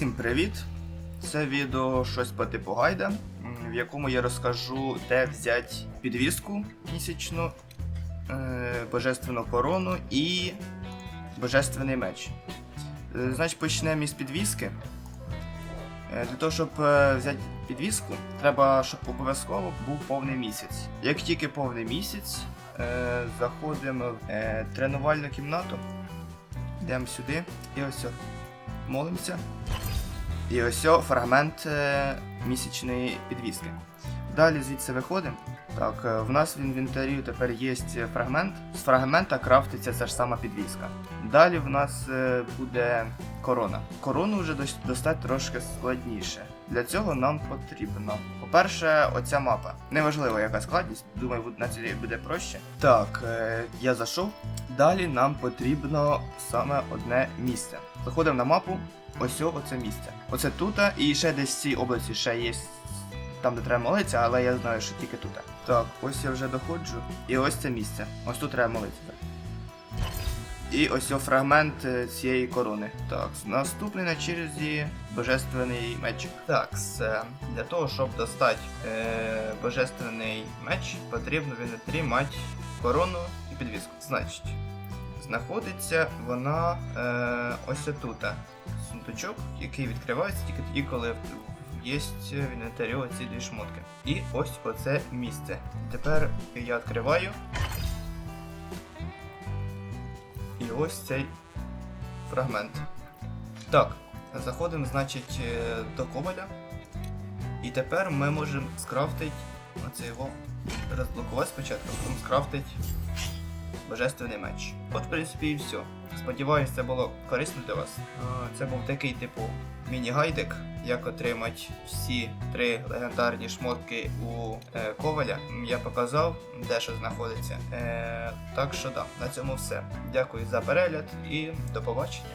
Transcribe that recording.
Всім привіт! Це відео щось по типу гайда, в якому я розкажу, де взяти підвіску місячну, е, божественну корону і божественний меч. Е, Значить, почнемо із підвіски. Е, Для того, щоб взяти підвіску, треба, щоб обов'язково був повний місяць. Як тільки повний місяць, заходимо в тренувальну кімнату, йдемо сюди і ось. молимося. І ось фрагмент е, місячної підвіски. Далі звідси виходимо. Так, е, в нас в інвентарі тепер є фрагмент. З фрагмента крафтиться ця ж сама підвіска. Далі в нас е, буде корона. Корону вже дос- достати трошки складніше. Для цього нам потрібно. По-перше, оця мапа. Неважливо, яка складність, думаю, на цій буде проще. Так, я зайшов. Далі нам потрібно саме одне місце. Заходимо на мапу, ось оце місце. Оце тут, і ще десь в цій області ще є там, де треба молитися, але я знаю, що тільки тут. Так, ось я вже доходжу. І ось це місце. Ось тут треба молитися. І ось фрагмент е, цієї корони. Так, наступний на черзі божественний мечик. Так. Для того, щоб достати е, божественний меч, потрібно в інвентарі мати корону і підвіску. Значить, знаходиться вона е, ось отут. Сундучок, який відкривається тільки тоді, коли є в інвентарі оці дві шмотки. І ось оце місце. Тепер я відкриваю. І ось цей фрагмент. Так, заходимо, значить, е, до коваля. І тепер ми можемо скрафтити оце його розблокувати спочатку, потім скрафтити божественний меч. От, в принципі, і все. Сподіваюсь, це було корисно для вас. Це був такий, типу, міні-гайдик, як отримати всі три легендарні шмотки у е, коваля. Я показав, де що знаходиться. Е, так що да, на цьому все. Дякую за перегляд і до побачення.